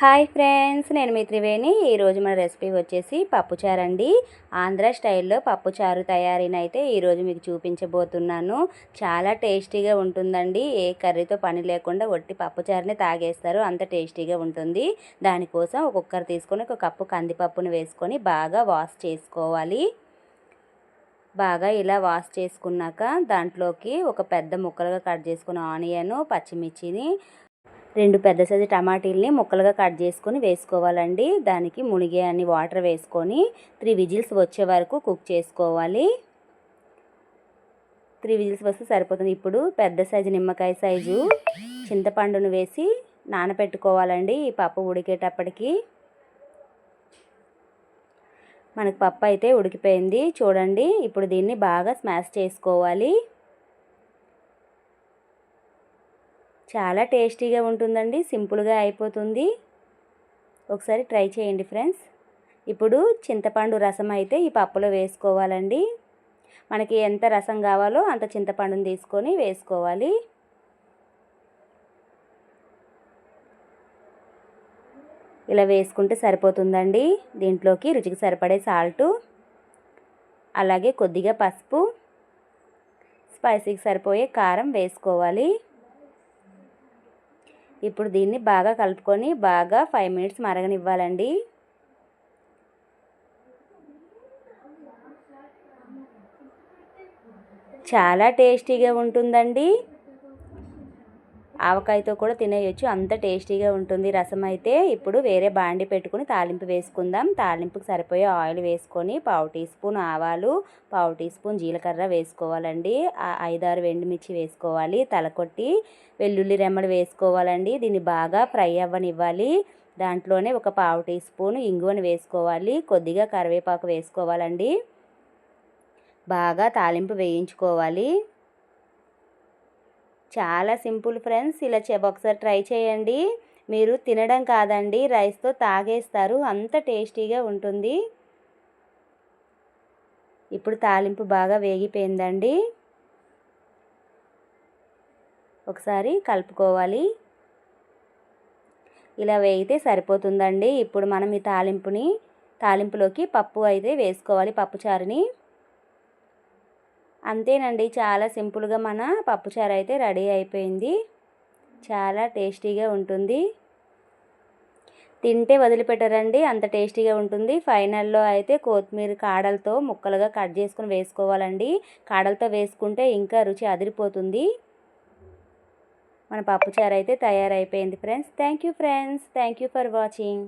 Hi friends నేను మీ త్రివేణి. ఈరోజు మన రెసిపీ వచ్చేసి పప్పుచారు అండి ఆంధ్ర స్టైల్లో పప్పుచారు తయారీని అయితే ఈరోజు మీకు చూపించబోతున్నాను. చాలా టేస్టీగా ఉంటుందండి. ఏ కర్రీతో పని లేకుండా ఒట్టి పప్పుచారుని తాగేస్తారు. అంత టేస్టీగా ఉంటుంది. దానికోసం ఒక కుక్కర్ తీసుకొని ఒక కప్పు కందిపప్పును వేసుకొని బాగా వాష్ చేసుకోవాలి. బాగా ఇలా వాష్ చేసుకున్నాక దాంట్లోకి ఒక పెద్ద ముక్కలుగా కట్ చేసుకున్న ఆనియన్ పచ్చిమిర్చిని రెండు పెద్ద సైజు టమాటీల్ని ముక్కలుగా కట్ చేసుకొని వేసుకోవాలండి. దానికి మునిగే అన్ని వాటర్ వేసుకొని త్రీ విజిల్స్ వచ్చే వరకు కుక్ చేసుకోవాలి. త్రీ విజిల్స్ వస్తే సరిపోతుంది. ఇప్పుడు పెద్ద సైజు నిమ్మకాయ సైజు చింతపండును వేసి నానబెట్టుకోవాలండి ఈ పప్పు ఉడికేటప్పటికి. మనకు పప్పు అయితే ఉడికిపోయింది. చూడండి ఇప్పుడు దీన్ని బాగా స్మాష్ చేసుకోవాలి. చాలా టేస్టీగా ఉంటుందండి సింపుల్గా అయిపోతుంది. ఒకసారి ట్రై చేయండి ఫ్రెండ్స్. ఇప్పుడు చింతపండు రసం అయితే ఈ పప్పులో వేసుకోవాలండి. మనకి ఎంత రసం కావాలో అంత చింతపండుని తీసుకొని వేసుకోవాలి. ఇలా వేసుకుంటే సరిపోతుందండి. దీంట్లోకి రుచికి సరిపడే సాల్టు అలాగే కొద్దిగా పసుపు స్పైసీకి సరిపోయే కారం వేసుకోవాలి. ఇప్పుడు దీన్ని బాగా కలుపుకొని బాగా ఫైవ్ మినిట్స్ మరగనివ్వాలండి. చాలా టేస్టీగా ఉంటుందండి. ఆవకాయతో కూడా తినేయచ్చు. అంత టేస్టీగా ఉంటుంది రసం అయితే. ఇప్పుడు వేరే బాండి పెట్టుకుని తాలింపు వేసుకుందాం. తాలింపుకి సరిపోయే ఆయిల్ వేసుకొని పావు టీ స్పూన్ ఆవాలు పావు టీ స్పూన్ జీలకర్ర వేసుకోవాలండి. ఐదారు వెండిమిర్చి వేసుకోవాలి. తలకొట్టి వెల్లుల్లి రెమ్మలు వేసుకోవాలండి. దీన్ని బాగా ఫ్రై అవ్వనివ్వాలి. దాంట్లోనే ఒక పావు టీ స్పూన్ ఇంగువని వేసుకోవాలి. కొద్దిగా కరివేపాకు వేసుకోవాలండి. బాగా తాలింపు వేయించుకోవాలి. చాలా సింపుల్ ఫ్రెండ్స్. ఇలా ఒకసారి ట్రై చేయండి. మీరు తినడం కాదండి. రైస్తో తాగేస్తారు. అంత టేస్టీగా ఉంటుంది. ఇప్పుడు తాలింపు బాగా వేగిపోయిందండి. ఒకసారి కలుపుకోవాలి. ఇలా వేగితే సరిపోతుందండి. ఇప్పుడు మనం ఈ తాలింపుని తాలింపులోకి పప్పు అయితే వేసుకోవాలి. పప్పుచారుని. అంతేనండి. చాలా సింపుల్గా మన పప్పుచారు అయితే రెడీ అయిపోయింది. చాలా టేస్టీగా ఉంటుంది. తింటే వదిలిపెట్టరండి. అంత టేస్టీగా ఉంటుంది. ఫైనల్లో అయితే కొత్తిమీర కాడలతో ముక్కలుగా కట్ చేసుకుని వేసుకోవాలండి. కాడలతో వేసుకుంటే ఇంకా రుచి అదిరిపోతుంది. మన పప్పుచారు అయితే తయారైపోయింది friends. Thank you friends. Thank you for watching.